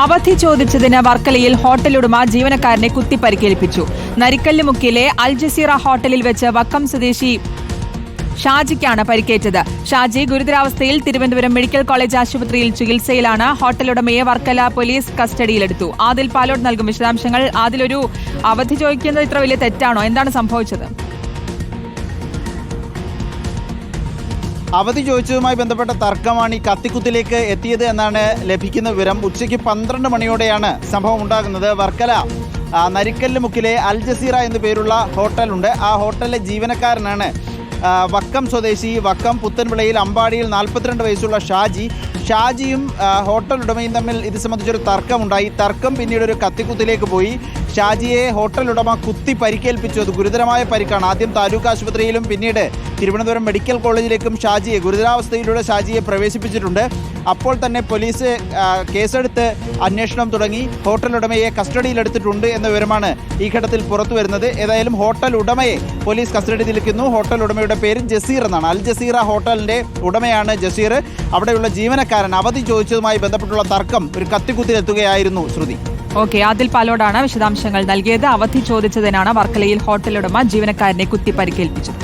അവധി ചോദിച്ചതിന് വർക്കലയിൽ ഹോട്ടൽ ഉടമ ജീവനക്കാരനെ കുത്തി പരിക്കേൽപ്പിച്ചു നരിക്കല്ല് മുക്കിലെ അൽ ജസീറ ഹോട്ടലിൽ വെച്ച് വക്കം സ്വദേശി ഷാജിക്കാണ് പരിക്കേറ്റത്. ഷാജി ഗുരുതരാവസ്ഥയിൽ തിരുവനന്തപുരം മെഡിക്കൽ കോളേജ് ആശുപത്രിയിൽ ചികിത്സയിലാണ് ഹോട്ടലുടമയെ വർക്കല പോലീസ് കസ്റ്റഡിയിലെടുത്തു. ആദിൽ പാലോട് നൽകും വിശദാംശങ്ങൾ. ആദിലൊരു അവധി ചോദിക്കുന്നത് ഇത്ര വലിയ തെറ്റാണോ? എന്താണ് സംഭവിച്ചത്? അവധി ചോദിച്ചതുമായി ബന്ധപ്പെട്ട തർക്കമാണ് ഈ കത്തിക്കുത്തിലേക്ക് എത്തിയത് എന്നാണ് ലഭിക്കുന്ന വിവരം. ഉച്ചയ്ക്ക് പന്ത്രണ്ട് മണിയോടെയാണ് സംഭവം ഉണ്ടാകുന്നത്. വർക്കല നരിക്കല്ല് മുക്കിലെ അൽ ജസീറ എന്നു പേരുള്ള ഹോട്ടലുണ്ട്. ആ ഹോട്ടലിലെ ജീവനക്കാരനാണ് വക്കം സ്വദേശി വക്കം പുത്തൻവിളയിൽ അമ്പാടിയിൽ നാൽപ്പത്തിരണ്ട് വയസ്സുള്ള ഷാജി. ഷാജിയും ഹോട്ടൽ ഉടമയും തമ്മിൽ ഇത് സംബന്ധിച്ചൊരു തർക്കമുണ്ടായി. തർക്കം പിന്നീട് ഒരു കത്തിക്കുത്തിലേക്ക് പോയി. ഷാജിയെ ഹോട്ടൽ ഉടമ കുത്തി പരിക്കേൽപ്പിച്ചു. അത് ഗുരുതരമായ പരിക്കാണ്. ആദ്യം താലൂക്ക് ആശുപത്രിയിലും പിന്നീട് തിരുവനന്തപുരം മെഡിക്കൽ കോളേജിലേക്കും ഷാജിയെ ഗുരുതരാവസ്ഥയിലൂടെ ഷാജിയെ പ്രവേശിപ്പിച്ചിട്ടുണ്ട്. അപ്പോൾ തന്നെ പോലീസ് കേസെടുത്ത് അന്വേഷണം തുടങ്ങി. ഹോട്ടൽ ഉടമയെ കസ്റ്റഡിയിലെടുത്തിട്ടുണ്ട് എന്ന വിവരമാണ് ഈ ഘട്ടത്തിൽ പുറത്തു വരുന്നത്. ഏതായാലും ഹോട്ടൽ ഉടമയെ പോലീസ് കസ്റ്റഡിയിലിരിക്കുന്നു ഹോട്ടൽ ഉടമയുടെ പേര് ജസീർ എന്നാണ്. അൽ ജസീറ ഹോട്ടലിന്റെ ഉടമയാണ് ജസീർ. അവിടെയുള്ള ജീവനക്കാരൻ അവധി ചോദിച്ചതുമായി ബന്ധപ്പെട്ടുള്ള തർക്കം ഒരു കത്തിക്കുത്തിലെത്തുകയായിരുന്നു ശ്രുതി. ഓക്കെ ആദിൽ പാലോടാണ് വിശദാംശങ്ങൾ നൽകിയത്. അവധി ചോദിച്ചതിനാണ് വർക്കലയിൽ ഹോട്ടൽ ഉടമ ജീവനക്കാരനെ കുത്തി പരിക്കേൽപ്പിച്ചത്